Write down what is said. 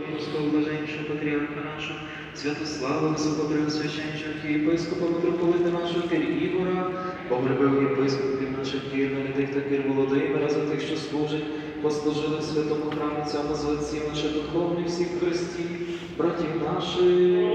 Римського блаженнішого патріарха нашого, Святослава, Високопреосвященнича архієпископа, митрополита нашого Кир Ігора, погребив єпископів наших Кир, Венедикта Кир Володимира, за тих, що служать, послужили в святому храмі цьому з отців наших духовних всіх хрестів, братів наших.